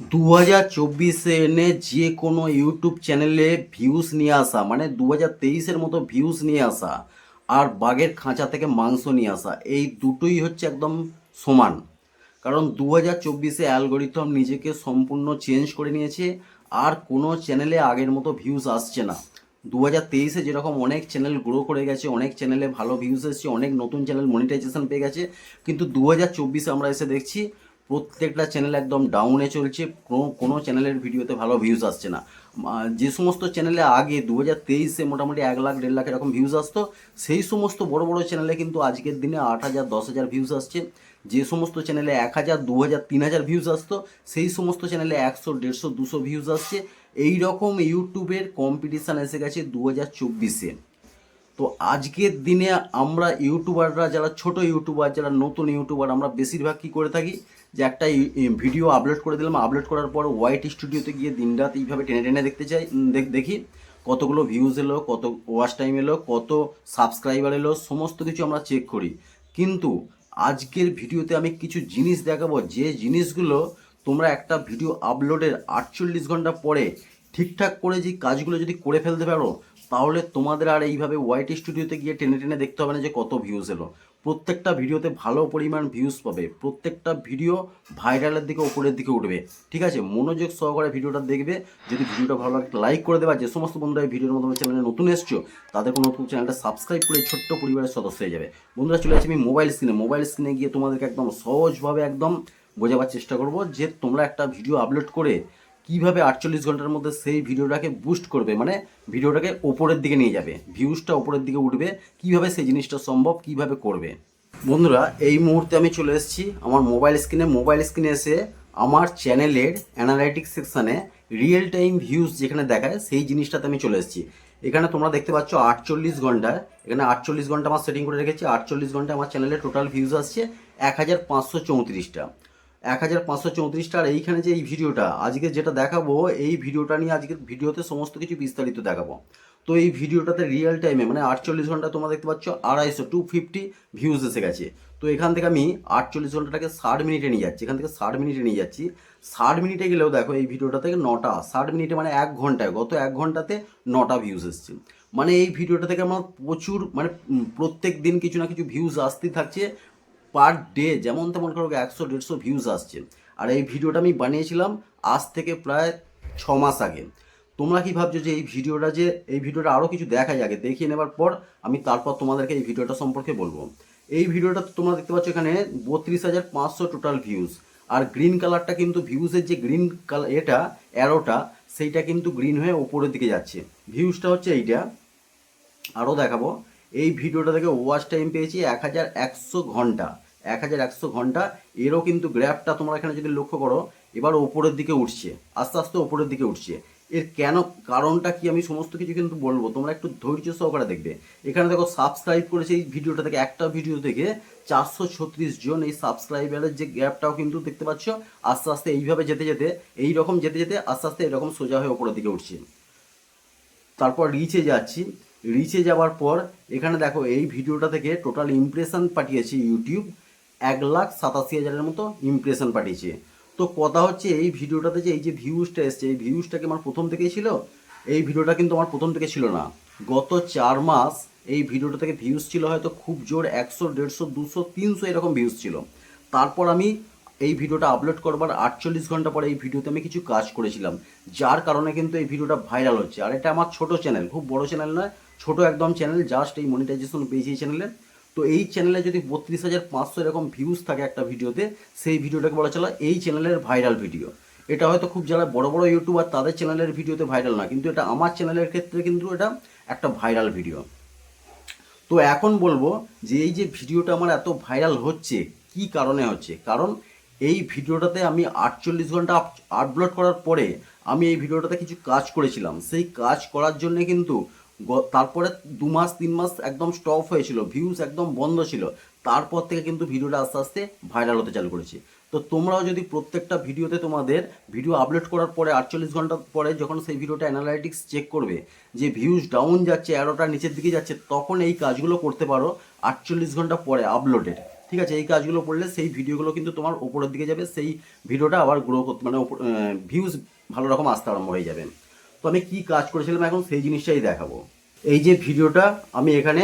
দু হাজার চব্বিশে এনে যে কোনো ইউটিউব চ্যানেলে ভিউস নিয়ে আসা মানে দু হাজার তেইশের মতো ভিউস নিয়ে আসা আর বাঘের খাঁচা থেকে মাংস নিয়ে আসা, এই দুটোই হচ্ছে একদম সমান। কারণ দু হাজার চব্বিশে অ্যালগোরিথম নিজেকে সম্পূর্ণ চেঞ্জ করে নিয়েছে আর কোনো চ্যানেলে আগের মতো ভিউস আসছে না। দু হাজার তেইশে যেরকম অনেক চ্যানেল গ্রো করে গেছে, অনেক চ্যানেলে ভালো ভিউস এসেছে, অনেক নতুন চ্যানেল মনিটাইজেশন পেয়ে গেছে, কিন্তু দু হাজার চব্বিশে আমরা এসে দেখছি প্রত্যেকটা চ্যানেল একদম ডাউনে চলছে, কোনো কোনো চ্যানেলের ভিডিওতে ভালো ভিউজ আসছে না। যে সমস্ত চ্যানেলে আগে দু হাজার তেইশে মোটামুটি এক লাখ, দেড় লাখ এরকম ভিউজ আসতো, সেই সমস্ত বড় বড় চ্যানেলে কিন্তু আজকের দিনে আট হাজার, দশ হাজার ভিউজ আসছে। যে সমস্ত চ্যানেলে এক হাজার, দু হাজার, তিন হাজার ভিউজ আসতো, সেই সমস্ত চ্যানেলে একশো, দেড়শো, দুশো ভিউজ আসছে। এই রকম ইউটিউবের কম্পিটিশান এসে গেছে দু হাজার চব্বিশে। তো আজকের দিনে আমরা ইউটিউবাররা, যারা ছোট ইউটিউবার, যারা নতুন ইউটিউবার, আমরা বেশিরভাগ কী করে থাকি যে একটা ভিডিও আপলোড করে দিলাম। আপলোড করার পর হোয়াইট স্টুডিওতে গিয়ে দিনরাত এইভাবে টেনে টেনে দেখতে চাই দেখ- দেখি কতগুলো ভিউজ এলো, কত ওয়াচ টাইম এলো, কত সাবস্ক্রাইবার এলো, সমস্ত কিছু আমরা চেক করি। কিন্তু আজকের ভিডিওতে আমি কিছু জিনিস দেখাবো। যে জিনিসগুলো তোমরা একটা ভিডিও আপলোডের আটচল্লিশ ঘণ্টা পরে ঠিকঠাক করে যে কাজগুলো যদি করে ফেলতে পারো তাহলে তোমাদের আর এইভাবে হোয়াইট স্টুডিওতে গিয়ে টেনে টেনে দেখতে হবে না যে কত ভিউজ এলো। প্রত্যেকটা ভিডিওতে ভালো পরিমাণ ভিউজ পাবে। প্রত্যেকটা ভিডিও ভাইরালের দিকে ওপরের দিকে উঠবে। ঠিক আছে? মনোযোগ সহকারে ভিডিওটা দেখবে। যদি ভিডিওটা ভালো লাগে লাইক করে দেবা। যে সমস্ত বন্ধুরা এই ভিডিওর মাধ্যমে চ্যানেলে নতুন এসছো, তাদের কোনো নতুন চ্যানেলটা সাবস্ক্রাইব করে ছোট্ট পরিবারের সদস্য হয়ে যাবে। বন্ধুরা, চলে আসছি আমি মোবাইল স্ক্রিনে মোবাইল স্ক্রিনে গিয়ে তোমাদেরকে একদম সহজভাবে একদম বোঝাবার চেষ্টা করব যে তোমরা একটা ভিডিও আপলোড করে কীভাবে আটচল্লিশ ঘণ্টার মধ্যে সেই ভিডিওটাকে বুস্ট করবে? মানে ভিডিওটাকে ওপরের দিকে নিয়ে যাবে। ভিউজটা ওপরের দিকে উঠবে। কীভাবে সেই জিনিসটা সম্ভব? কীভাবে করবে? বন্ধুরা, এই মুহূর্তে আমি চলে এসেছি আমার মোবাইল স্ক্রিনে মোবাইল স্ক্রিনে এসে আমার চ্যানেলের অ্যানালাইটিক্স সেকশানে রিয়েল টাইম ভিউজ যেখানে দেখায়, সেই জিনিসটাতে আমি চলে এসেছি। এখানে তোমরা দেখতে পাচ্ছ আটচল্লিশ ঘন্টায় এখানে আটচল্লিশ ঘণ্টা আমার সেটিং করে রেখেছি। আটচল্লিশ ঘণ্টা আমার চ্যানেলে টোটাল ভিউজ আসছে এক হাজার পাঁচশো চৌত্রিশটা। এক হাজার পাঁচশো চৌত্রিশটা, আর এইখানে যে এই ভিডিওটা, আজকে যেটা দেখাবো, এই ভিডিওটা নিয়ে আজকের ভিডিওতে সমস্ত কিছু বিস্তারিত দেখাবো। তো এই ভিডিওটাতে রিয়েল টাইমে মানে আটচল্লিশ ঘণ্টা তোমরা দেখতে পাচ্ছ, আড়াইশো টু ফিফটি ভিউজ এসে গেছে। তো এখান থেকে আমি আটচল্লিশ ঘন্টাটাকে ষাট মিনিটে নিয়ে যাচ্ছি, এখান থেকে ষাট মিনিটে নিয়ে যাচ্ছি। ষাট মিনিটে গেলেও দেখো, এই ভিডিওটা থেকে নটা, ষাট মিনিটে মানে এক ঘন্টায়, গত এক ঘন্টাতে নটা ভিউজ এসছে। মানে এই ভিডিওটা থেকে আমার প্রচুর মানে প্রত্যেক দিন কিছু না কিছু ভিউজ আসতেই থাকছে পার ডে যেমন তেমন করো একশো, দেড়শো ভিউজ আসছে। আর এই ভিডিওটা আমি বানিয়েছিলাম আজ থেকে প্রায় ছ মাস আগে। তোমরা কি ভাবছ যে এই ভিডিওটা যে এই ভিডিওটা আরও কিছু দেখাই আগে? দেখিয়ে নেবার পর আমি তারপর তোমাদেরকে এই ভিডিওটা সম্পর্কে বলব। এই ভিডিওটা তোমরা দেখতে পাচ্ছ এখানে বত্রিশ হাজার পাঁচশো টোটাল ভিউজ আর গ্রিন কালারটা কিন্তু ভিউজের যে গ্রিন কালার এটা অ্যারোটা সেইটা কিন্তু গ্রিন হয়ে ওপরের দিকে যাচ্ছে। ভিউজটা হচ্ছে এইটা। আরও দেখাবো। এই ভিডিওটা থেকে ওয়াচ টাইম পেয়েছি এক হাজার একশো ঘণ্টা। এক হাজার একশো ঘণ্টা, এরও কিন্তু গ্র্যাফটা তোমরা এখানে যদি লক্ষ্য করো, এবার ওপরের দিকে উঠছে, আস্তে আস্তে ওপরের দিকে উঠছে। এর কেন, কারণটা কি আমি সমস্ত কিছু কিন্তু বলব, তোমরা একটু ধৈর্য সহকারে দেখবে। এখানে দেখো সাবস্ক্রাইব করেছে এই ভিডিওটা থেকে, একটা ভিডিও থেকে চারশো ছত্রিশ জন এই সাবস্ক্রাইবারের যে গ্যাপটাও কিন্তু দেখতে পাচ্ছ, আস্তে আস্তে এইভাবে যেতে যেতে এই রকম যেতে যেতে আস্তে আস্তে এরকম সোজা হয়ে ওপরের দিকে উঠছে। তারপর রিচে যাচ্ছি। রিচে যাওয়ার পর, এখানে দেখো এই ভিডিওটা থেকে টোটাল ইমপ্রেশন পাঠিয়েছে ইউটিউব এক লাখ সাতাশি হাজারের মতো ইমপ্রেশন পাঠিয়েছে। তো কথা হচ্ছে এই ভিডিওটাতে যে এই যে ভিউজটা এসছে, এই ভিউজটা কি আমার প্রথম থেকেই ছিল? এই ভিডিওটা কিন্তু আমার প্রথম থেকে ছিল না। গত চার মাস এই ভিডিওটা থেকে ভিউজ ছিল হয়তো খুব জোর একশো, দেড়শো, দুশো, তিনশো এরকম ভিউজ ছিল। তারপর আমি এই ভিডিওটা আপলোড করবার আটচল্লিশ ঘণ্টা পরে এই ভিডিওতে আমি কিছু কাজ করেছিলাম। যার কারণে কিন্তু এই ভিডিওটা ভাইরাল হচ্ছে। আর এটা আমার ছোট চ্যানেল খুব বড় চ্যানেল নয় ছোট একদম চ্যানেল জাস্ট এই মনিটাইজেশন পেয়েছি এই চ্যানেলে তো এই চ্যানেলে যদি বত্রিশ হাজার পাঁচশো এরকম ভিউজ থাকে একটা ভিডিওতে, সেই ভিডিওটাকে বলা চলে এই চ্যানেলের ভাইরাল ভিডিও এটা হয়তো খুব যারা বড় বড় ইউটিউবার তাদের চ্যানেলের ভিডিওতে ভাইরাল না, কিন্তু এটা আমার চ্যানেলের ক্ষেত্রে কিন্তু এটা একটা ভাইরাল ভিডিও তো এখন বলব যে এই যে ভিডিওটা আমার এত ভাইরাল হচ্ছে, কি কারণে হচ্ছে? কারণ এই ভিডিওটাতে আমি আটচল্লিশ ঘণ্টা আপলোড করার পরে আমি এই ভিডিওটাতে কিছু কাজ করেছিলাম। সেই কাজ করার জন্য কিন্তু তারপরে দু মাস, তিন মাস একদম স্টপ হয়েছিল ভিউজ একদম বন্ধ ছিল। তারপর থেকে কিন্তু ভিডিওটা আস্তে আস্তে ভাইরাল হতে চালু করেছে। তো তোমরাও যদি প্রত্যেকটা ভিডিওতে তোমাদের ভিডিও আপলোড করার পরে আটচল্লিশ ঘণ্টা পরে যখন সেই ভিডিওটা অ্যানালাইটিক্স চেক করবে, যে ভিউজ ডাউন যাচ্ছে অ্যারোটা নিচের দিকে যাচ্ছে, তখন এই কাজগুলো করতে পারো আটচল্লিশ ঘণ্টা পরে আপলোডের ঠিক আছে? এই কাজগুলো করলে সেই ভিডিওগুলো কিন্তু তোমার ওপরের দিকে যাবে, সেই ভিডিওটা আবার গ্রো করতে মানে ভিউজ ভালো রকম আসতে আরম্ভ হয়ে যাবে। তো আমি কি কাজ করেছিলাম এখন সেই জিনিসটাই দেখাবো। এই যে ভিডিওটা আমি এখানে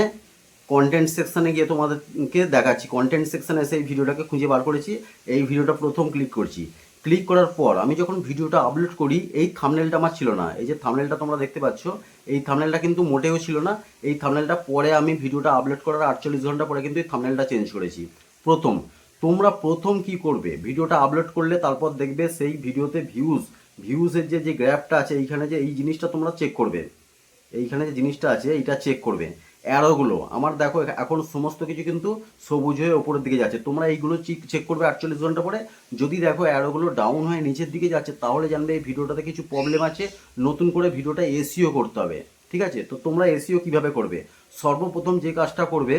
কন্টেন্ট সেকশানে গিয়ে তোমাদেরকে দেখাচ্ছি। কন্টেন্ট সেকশানে এসে এই ভিডিওটাকে খুঁজে বার করেছি। এই ভিডিওটা প্রথম ক্লিক করছি। ক্লিক করার পর আমি যখন ভিডিওটা আপলোড করি, এই থামনেলটা আমার ছিল না। এই যে থামনেলটা তোমরা দেখতে পাচ্ছ, এই থামনেলটা কিন্তু মোটেও ছিল না। এই থামনেলটা পরে আমি ভিডিওটা আপলোড করার আটচল্লিশ ঘণ্টা পরে কিন্তু এই থামনেলটা চেঞ্জ করেছি। প্রথম, তোমরা প্রথম কি করবে? ভিডিওটা আপলোড করলে তারপর দেখবে সেই ভিডিওতে ভিউজ ভিউজের যে যে গ্র্যাপটা আছে, এইখানে যে, এই জিনিসটা তোমরা চেক করবে। এইখানে যে জিনিসটা আছে, এইটা চেক করবে। অ্যারোগুলো আমার দেখো, এখন সমস্ত কিছু কিন্তু সবুজ হয়ে ওপরের দিকে যাচ্ছে। তোমরা এইগুলো চেক করবে আটচল্লিশ ঘণ্টা পরে। যদি দেখো অ্যারোগুলো ডাউন হয়ে নিচের দিকে যাচ্ছে, তাহলে জানবে এই ভিডিওটাতে কিছু প্রবলেম আছে। নতুন করে ভিডিওটা এসিও করতে হবে, ঠিক আছে? তো তোমরা এসিও কীভাবে করবে? সর্বপ্রথম যে কাজটা করবে,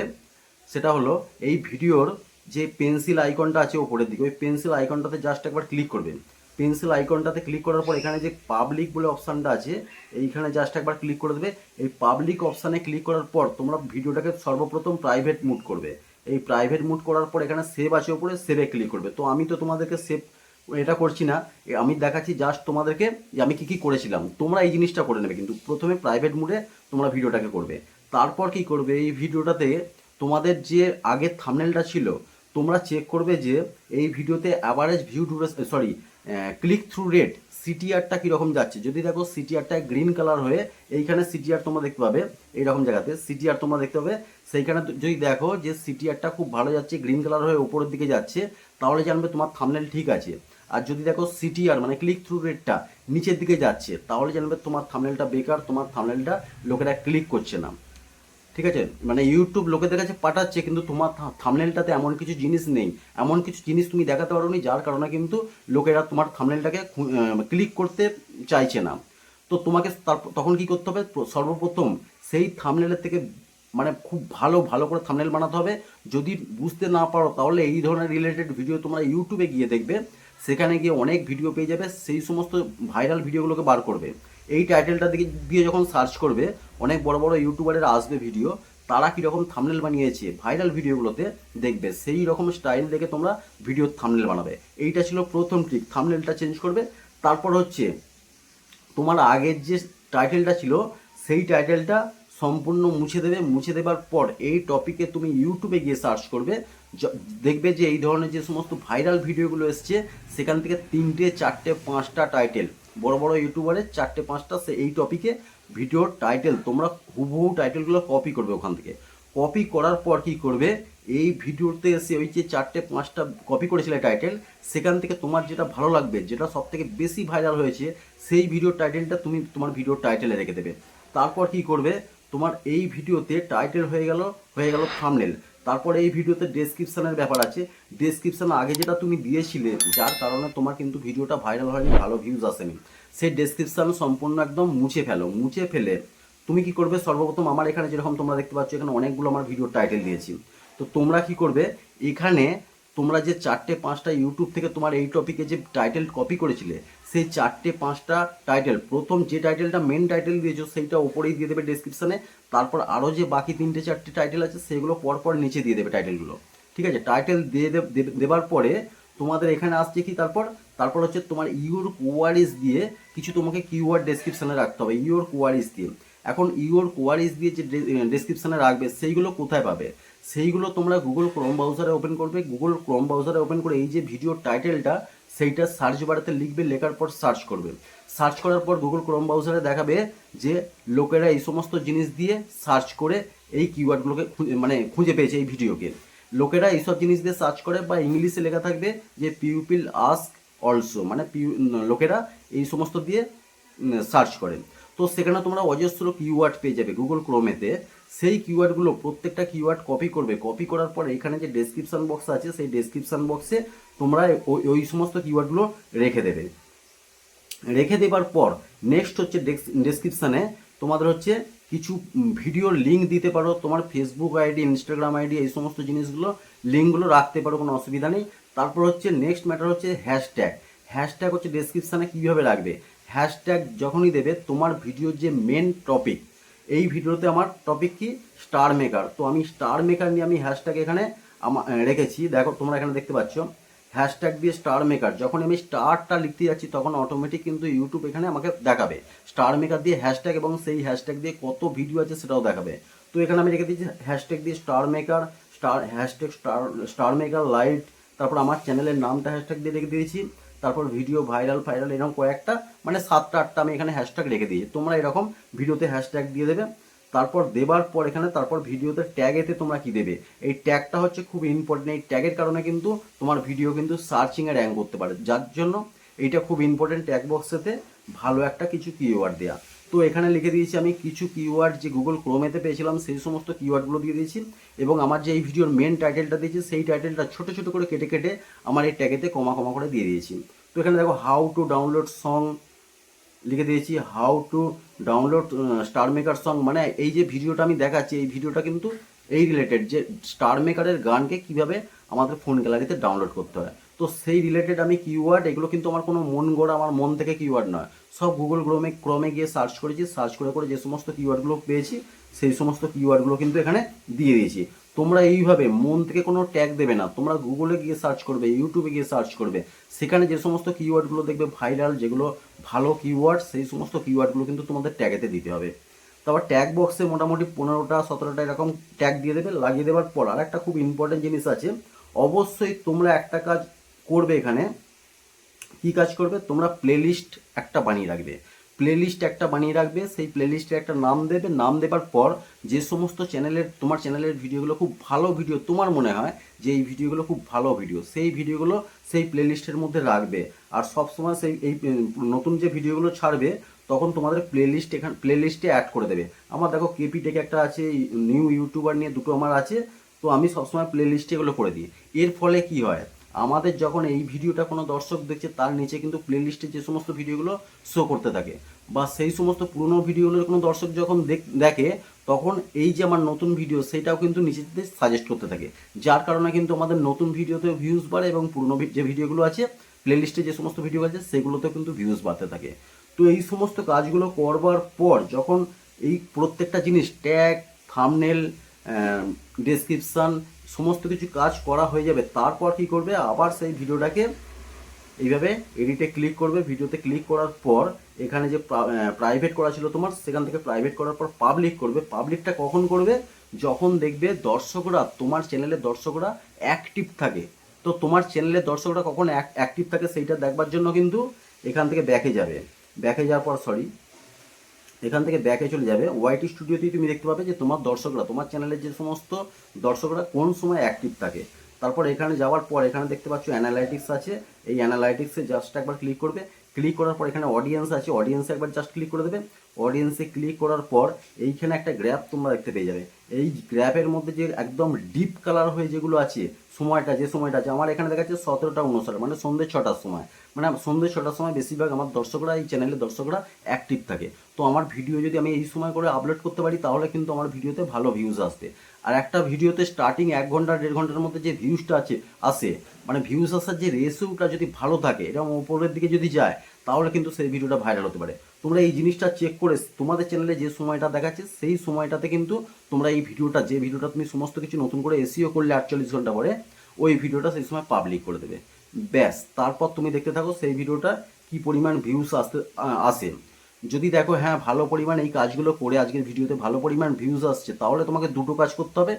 সেটা হলো এই ভিডিওর যে পেন্সিল আইকনটা আছে ওপরের দিকে, ওই পেন্সিল আইকনটাতে জাস্ট একবার ক্লিক করবে। পেন্সিল আইকনটাতে ক্লিক করার পর এখানে যে পাবলিক বলে অপশানটা আছে, এইখানে জাস্ট একবার ক্লিক করে দেবে। এই পাবলিক অপশানে ক্লিক করার পর তোমরা ভিডিওটাকে সর্বপ্রথম প্রাইভেট মুড করবে। এই প্রাইভেট মুড করার পর এখানে সেভ আছে ওপরে সেভে ক্লিক করবে। তো আমি তো তোমাদেরকে সেভ এটা করছি না আমি দেখাচ্ছি জাস্ট তোমাদেরকে যে আমি কি কি করেছিলাম। তোমরা এই জিনিসটা করে নেবে, কিন্তু প্রথমে প্রাইভেট মুডে তোমরা ভিডিওটাকে করবে। তারপর কি করবে, এই ভিডিওটাতে তোমাদের যে আগের থামনেলটা ছিল, তোমরা চেক করবে যে এই ভিডিওতে average view duration sorry click through rate সিটিআরটা কীরকম যাচ্ছে? যদি দেখো সিটিআরটা গ্রিন কালার হয়ে এইখানে সিটিআর তোমরা দেখতে পাবে, এইরকম জায়গাতে সিটিআর তোমরা দেখতে পাবে। সেইখানে যদি দেখো যে সিটিআরটা খুব ভালো যাচ্ছে গ্রিন কালার হয়ে উপরের দিকে যাচ্ছে, তাহলে জানবে তোমার থামনেল ঠিক আছে। আর যদি দেখো সিটিআর মানে ক্লিক থ্রু রেটটা নিচের দিকে যাচ্ছে, তাহলে জানবে তোমার থামনেলটা বেকার, তোমার থামনেলটা লোকেরা ক্লিক করছে না। ঠিক আছে? মানে ইউটিউব লোকেদের কাছে পাঠাচ্ছে, কিন্তু তোমার থামনেলটাতে এমন কিছু জিনিস নেই। এমন কিছু জিনিস তুমি দেখাতে পারো নি যার কারণে কিন্তু লোকেরা তোমার থামনেলটাকে ক্লিক করতে চাইছে না। তো তোমাকে তখন কি করতে হবে? সর্বপ্রথম সেই থামনেলের থেকে মানে খুব ভালো ভালো করে থামনেল বানাতে হবে। যদি বুঝতে না পারো, তাহলে এই ধরনের রিলেটেড ভিডিও তোমরা ইউটিউবে গিয়ে দেখবে। সেখানে গিয়ে অনেক ভিডিও পেয়ে যাবে। সেই সমস্ত ভাইরাল ভিডিওগুলোকে বার করবে। এই টাইটেলটা দিকে দিয়ে যখন সার্চ করবে, অনেক বড় বড় ইউটিউবারের আসবে ভিডিও তারা কীরকম থামনেল বানিয়েছে ভাইরাল ভিডিওগুলোতে দেখবে। সেই রকম স্টাইল দেখে তোমরা ভিডিও থামনেল বানাবে। এইটা ছিল প্রথম ট্রিক থামনেলটা চেঞ্জ করবে। তারপর হচ্ছে, তোমার আগের যে টাইটেলটা ছিল, সেই টাইটেলটা সম্পূর্ণ মুছে দেবে। মুছে দেবার পর এই টপিকে তুমি ইউটিউবে গিয়ে সার্চ করবে। দেখবে যে এই ধরনের যে সমস্ত ভাইরাল ভিডিওগুলো এসছে, সেখান থেকে তিনটে, চারটে, পাঁচটা টাইটেল বড় বড় ইউটিউবারের চারটে, পাঁচটা সে এই টপিকে ভিডিওর টাইটেল তোমরা হুবহু টাইটেলগুলো কপি করবে ওখান থেকে। কপি করার পর কি করবে? এই ভিডিওতে এসে ওই যে চারটে, পাঁচটা কপি করেছিলে টাইটেল সেখান থেকে তোমার যেটা ভালো লাগবে, যেটা সব থেকে বেশি ভাইরাল হয়েছে, সেই ভিডিওর টাইটেলটা তুমি তোমার ভিডিওর টাইটেলে রেখে দেবে। তারপর কি করবে? তোমার এই ভিডিওতে টাইটেল হয়ে গেল হয়ে গেল থামনেল তারপরে এই ভিডিওতে ডেসক্রিপশানের ব্যাপার আছে। ডেসক্রিপশন আগে যেটা তুমি দিয়েছিলে, যার কারণে তোমার কিন্তু ভিডিওটা ভাইরাল হয়নি, ভালো ভিউজ আসেনি। সেই ডেসক্রিপশান সম্পূর্ণ একদম মুছে ফেলো। মুছে ফেলে তুমি কি করবে? সর্বপ্রথম আমার এখানে যেরকম তোমরা দেখতে পাচ্ছ, এখানে অনেকগুলো আমার ভিডিও টাইটেল দিয়েছি। তো তোমরা কি করবে? এখানে তোমরা যে চারটে, পাঁচটা ইউটিউব থেকে তোমার এই টপিকে যে টাইটেল কপি করেছিলে সেই চারটে পাঁচটা টাইটেল প্রথম যে টাইটেলটা মেন টাইটেল দিয়েছ সেইটা ওপরেই দিয়ে দেবে ডেসক্রিপশনে তারপর আরও যে বাকি তিনটে চারটে টাইটেল আছে সেগুলো পরপর নিচে দিয়ে দেবে টাইটেলগুলো ঠিক আছে? টাইটেল দিয়ে দেবার পরে তোমাদের এখানে আসছে কি তারপর? তারপর হচ্ছে তোমার ইউর কোয়ারিজ দিয়ে কিছু তোমাকে কিওয়ার্ড ডেসক্রিপশনে রাখতে হবে ইউর কোয়ারিজ দিয়ে। এখন ইউর কোয়ারিজ দিয়ে যে ডেসক্রিপশনে রাখবে, সেইগুলো কোথায় পাবে? সেইগুলো তোমরা গুগল ক্রোম ব্রাউজারে ওপেন করবে। গুগল ক্রোম ব্রাউজারে ওপেন করে এই যে ভিডিওর টাইটেলটা সেইটা সার্চ বাড়াতে লিখবে, লেখার পর সার্চ করবে। সার্চ করার পর গুগল ক্রোম ব্রাউজারে দেখাবে যে লোকেরা এই সমস্ত জিনিস দিয়ে সার্চ করে এই কিওয়ার্ডগুলোকে মানে খুঁজে পেয়েছে এই ভিডিওকে লোকেরা এইসব জিনিস দিয়ে সার্চ করে বা ইংলিশে লেখা থাকবে যে পিউপিল আস্ক অলসো মানে পিউ লোকেরা এই সমস্ত দিয়ে সার্চ করে। তো সেখানে তোমরা অজস্র কিওয়ার্ড পেয়ে যাবে গুগল ক্রোমেতে সেই কিওয়ার্ডগুলো প্রত্যেকটা কিওয়ার্ড কপি করবে। কপি করার পর এখানে যে ডেসক্রিপশন বক্স আছে, সেই ডেসক্রিপশন বক্সে তোমরা ওই সমস্ত কিওয়ার্ডগুলো রেখে দেবে। রেখে দেবার পর নেক্সট হচ্ছে ডেসক্রিপশানে তোমাদের হচ্ছে কিছু ভিডিওর লিঙ্ক দিতে পারো। তোমার ফেসবুক আইডি ইনস্টাগ্রাম আইডি এই সমস্ত জিনিসগুলো লিঙ্কগুলো রাখতে পারো, কোনো অসুবিধা নেই। তারপর হচ্ছে নেক্সট ম্যাটার হচ্ছে হ্যাশট্যাগ হ্যাশট্যাগ হচ্ছে ডেসক্রিপশানে কীভাবে রাখবে? হ্যাশট্যাগ যখনই দেবে, তোমার ভিডিওর যে মেন টপিক এই ভিডিওতে আমার টপিক কি? স্টার মেকার তো আমি স্টার মেকার নিয়ে আমি হ্যাশট্যাগ এখানে রেখেছি। দেখো, তোমরা এখানে দেখতে পাচ্ছ। হ্যাশট্যাগ দিয়ে স্টার মেকার যখন আমি স্টারটা লিখতে যাচ্ছি, তখন অটোমেটিক কিন্তু ইউটিউব এখানে আমাকে দেখাবে। স্টার মেকার দিয়ে হ্যাশট্যাগ এবং সেই হ্যাশট্যাগ দিয়ে কত ভিডিও আছে সেটাও দেখাবে। তো এখানে আমি রেখে দিয়েছি হ্যাশট্যাগ দিয়ে star maker star hashtag star star maker light তারপর আমার চ্যানেলের নামটা হ্যাশট্যাগ দিয়ে রেখে দিয়েছি। তারপর ভিডিও ভাইরাল ফাইরাল এরকম কয়েকটা মানে সাতটা, আটটা আমি এখানে হ্যাশট্যাগ রেখে দিয়েছি। তোমরা এরকম ভিডিওতে হ্যাশট্যাগ দিয়ে দেবে। তারপর দেবার পর এখানে, তারপর ভিডিওতে ট্যাগেতে তোমরা কি দেবে? এই ট্যাগটা হচ্ছে খুব ইম্পর্টেন্ট এই ট্যাগের কারণে কিন্তু তোমার ভিডিও কিন্তু সার্চিংয়ে র্যাঙ্ক করতে পারে। যার জন্য এইটা খুব ইম্পর্টেন্ট ট্যাগ বক্সেতে ভালো একটা কিছু কিওয়ার্ড দেওয়া তো এখানে লিখে দিয়েছি আমি কিছু কিওয়ার্ড যে গুগল ক্রোমেতে পেয়েছিলাম, সেই সমস্ত কিওয়ার্ডগুলো দিয়ে দিয়েছি এবং আমার যে এই ভিডিওর মেন টাইটেলটা দিয়েছি, সেই টাইটেলটা ছোট ছোট করে কেটে কেটে আমার এই ট্যাগেতে কমা কমা করে দিয়ে দিয়েছি। তো এখানে দেখো হাউ টু ডাউনলোড সং লিখে দিয়েছি how to download star maker song মানে এই যে ভিডিওটা আমি দেখাচ্ছি, এই ভিডিওটা কিন্তু এই রিলেটেড যে স্টার মেকারের গানকে কীভাবে আমাদের ফোন গ্যালারিতে ডাউনলোড করতে হয়। তো সেই রিলেটেড আমি কিওয়ার্ড এগুলো কিন্তু আমার কোনো মন গড়া, আমার মন থেকে কিওয়ার্ড নয়। সব গুগল ক্রোমে ক্রমে গিয়ে সার্চ করেছি সার্চ করে করে যে সমস্ত কিওয়ার্ডগুলো পেয়েছি, সেই সমস্ত কিওয়ার্ডগুলো কিন্তু এখানে দিয়ে দিয়েছি। তোমরা এইভাবে মন থেকে কোনো ট্যাগ দেবে না। তোমরা গুগলে গিয়ে সার্চ করবে ইউটিউবে গিয়ে সার্চ করবে। সেখানে যে সমস্ত কিওয়ার্ডগুলো দেখবে ভাইরাল যেগুলো ভালো কিওয়ার্ড সেই সমস্ত কিওয়ার্ডগুলো কিন্তু তোমাদের ট্যাগেতে দিতে হবে। তারপর ট্যাগ বক্সে মোটামুটি পনেরোটা, সতেরোটা এরকম ট্যাগ দিয়ে দেবে, লাগিয়ে দেওয়ার পর আর একটা খুব ইম্পর্টেন্ট জিনিস আছে। অবশ্যই তোমরা একটা কাজ করবে এখানে, কি কাজ করবে? তোমরা প্লেলিস্ট একটা বানিয়ে রাখবে। প্লেলিস্ট একটা বানিয়ে রাখবে, সেই প্লেলিস্টে একটা নাম দেবে। নাম দেবার পর যে সমস্ত চ্যানেলের তোমার চ্যানেলের ভিডিওগুলো খুব ভালো ভিডিও তোমার মনে হয়, যে এই ভিডিওগুলো খুব ভালো ভিডিও সেই ভিডিওগুলো সেই প্লেলিস্টের মধ্যে রাখবে। আর সব সময় সেই, এই নতুন যে ভিডিওগুলো ছাড়বে, তখন তোমাদের প্লেলিস্ট এখানে প্লেলিস্টে অ্যাড করে দেবে। আমার দেখো কেপি টেক একটা আছে নিউ ইউটিউবার নিয়ে দুটো আমার আছে, তো আমি সবসময় প্লেলিস্টে এগুলো করে দিই। এর ফলে কি হয়? আমাদের যখন এই ভিডিওটা কোনো দর্শক দেখছে, তার নিচে কিন্তু প্লেলিস্টে যে সমস্ত ভিডিওগুলো শো করতে থাকে বা সেই সমস্ত পুরনো ভিডিওগুলোর কোনো দর্শক যখন দেখ- তখন এই যে আমার নতুন ভিডিও সেটাও কিন্তু নিজেদের সাজেস্ট করতে থাকে। যার কারণে কিন্তু আমাদের নতুন ভিডিওতে ভিউজ বাড়ে এবং পুরনো যে ভিডিওগুলো আছে প্লেলিস্টে যে সমস্ত ভিডিও আছে, সেগুলোতেও কিন্তু ভিউজ বাড়তে থাকে। তো এই সমস্ত কাজগুলো করবার পর যখন এই প্রত্যেকটা জিনিস ট্যাগ থামনেল ডেসক্রিপশান সমস্ত কিছু কাজ করা হয়ে যাবে, তারপর কি করবে? আবার সেই ভিডিওটাকে এইভাবে এডিটে ক্লিক করবে। ভিডিওতে ক্লিক করার পর এখানে যে প্রাইভেট করা ছিল তোমার, সেখান থেকে প্রাইভেট করার পর পাবলিক করবে। পাবলিকটা কখন করবে? যখন দেখবে দর্শকরা, তোমার চ্যানেলের দর্শকরা অ্যাক্টিভ থাকে। তো তোমার চ্যানেলের দর্শকরা কখন অ্যাক্টিভ থাকে, সেইটা দেখবার জন্য কিন্তু এখান থেকে ব্যাকে যাবে। ব্যাকে যাওয়ার পর সরি এখান থেকে ব্যাকে চলে যাবে। ওয়াইটি স্টুডিওতেই তুমি দেখতে পাবে যে তোমার দর্শকরা, তোমার চ্যানেলের যে সমস্ত দর্শকরা কোন সময় অ্যাক্টিভ থাকে। তারপর এখানে যাওয়ার পর এখানে দেখতে পাচ্ছ অ্যানালাইটিক্স আছে। এই অ্যানালাইটিক্সে জাস্ট একবার ক্লিক করবে। ক্লিক করার পর এখানে অডিয়েন্স আছে। অডিয়েন্সে একবার জাস্ট ক্লিক করে দেবে। অডিয়েন্সে ক্লিক করার পর এইখানে একটা গ্র্যাপ তোমরা দেখতে পেয়ে যাবে। এই গ্র্যাপের মধ্যে যে একদম ডিপ কালার হয়ে যেগুলো আছে, সময়টা, যে সময়টা আছে, আমার এখানে দেখাচ্ছে সতেরোটা, উনষাট মানে সন্ধ্যে ছটার সময়। মানে সন্ধ্যে ছটার সময় বেশিরভাগ আমার দর্শকরা, এই চ্যানেলের দর্শকরা অ্যাক্টিভ থাকে। তো আমার ভিডিও যদি আমি এই সময় করে আপলোড করতে পারি, তাহলে কিন্তু আমার ভিডিওতে ভালো ভিউজ আসবে। আর একটা ভিডিওতে স্টার্টিং এক ঘণ্টা, দেড় ঘণ্টার মধ্যে যে ভিউজটা আছে, আসে মানে ভিউজ আসার যে রেশিওটা যদি ভালো থাকে, এরকম উপরের দিকে যদি যায়, তাহলে কিন্তু সেই ভিডিওটা ভাইরাল হতে পারে। তোমরা এই জিনিসটা চেক করে তোমাদের চ্যানেলে যে সময়টা দেখাচ্ছে, সেই সময়টাতে কিন্তু তোমরা এই ভিডিওটা, যে ভিডিওটা তুমি সমস্ত কিছু নতুন করে এসিও করলে আটচল্লিশ ঘণ্টা পরে, ওই ভিডিওটা সেই সময় পাবলিক করে দেবে। ব্যাস, তারপর তুমি দেখতে থাকো সেই ভিডিওটা কি পরিমাণ ভিউস আসতে আসে। যদি দেখো হ্যাঁ ভালো পরিমাণ এই কাজগুলো করে আজকের ভিডিওতে ভালো পরিমাণ ভিউজ আসছে, তাহলে তোমাকে দুটো কাজ করতে হবে।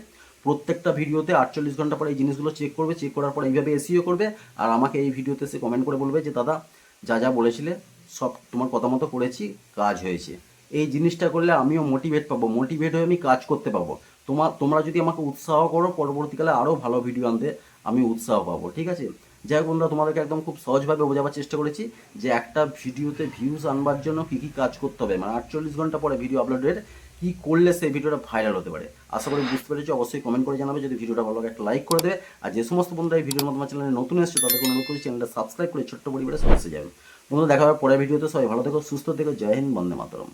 প্রত্যেকটা ভিডিওতে আটচল্লিশ ঘণ্টা পরে এই জিনিসগুলো চেক করবে চেক করার পর এইভাবে এসিও করবে, আর আমাকে এই ভিডিওতে সে কমেন্ট করে বলবে যে, দাদা, যা যা বলেছিলে সব তোমার কথা মতো করেছি, কাজ হয়েছে। এই জিনিসটা করলে আমিও মোটিভেট পাবো মোটিভেট হয়ে আমি কাজ করতে পাবো। তোমার তোমরা যদি আমাকে উৎসাহ করো, পরবর্তীকালে আরও ভালো ভিডিও আনতে আমি উৎসাহ পাবো, ঠিক আছে? যাই হোক বন্ধুরা, তোমাদেরকে একদম খুব সহজভাবে বোঝাবার চেষ্টা করেছি যে একটা ভিডিওতে ভিউজ আনবার জন্য কী কী কাজ করতে হবে। মানে আটচল্লিশ ঘণ্টা পরে ভিডিও আপলোডের কী করলে সেই ভিডিওটা ভাইরাল হতে পারে? আশা করি বুঝতে পেরেছি। অবশ্যই কমেন্ট করে জানাবে যদি ভিডিওটা ভালো লাগে, একটা লাইক করে দেবে। আর যে সমস্ত বন্ধুরা এই ভিডিওর মধ্যে আমার চ্যানেলে নতুন এসেছে, তাদেরকে অনুরোধ করি চ্যানেলটা সাবস্ক্রাইব করে ছোট্ট পরিবারে সদস্য যাবেন বন্ধুরা দেখা হবে পরের ভিডিওতে সবাই ভালো থেকো সুস্থ থেকো। জয় হিন্দ বন্দে মাতরম।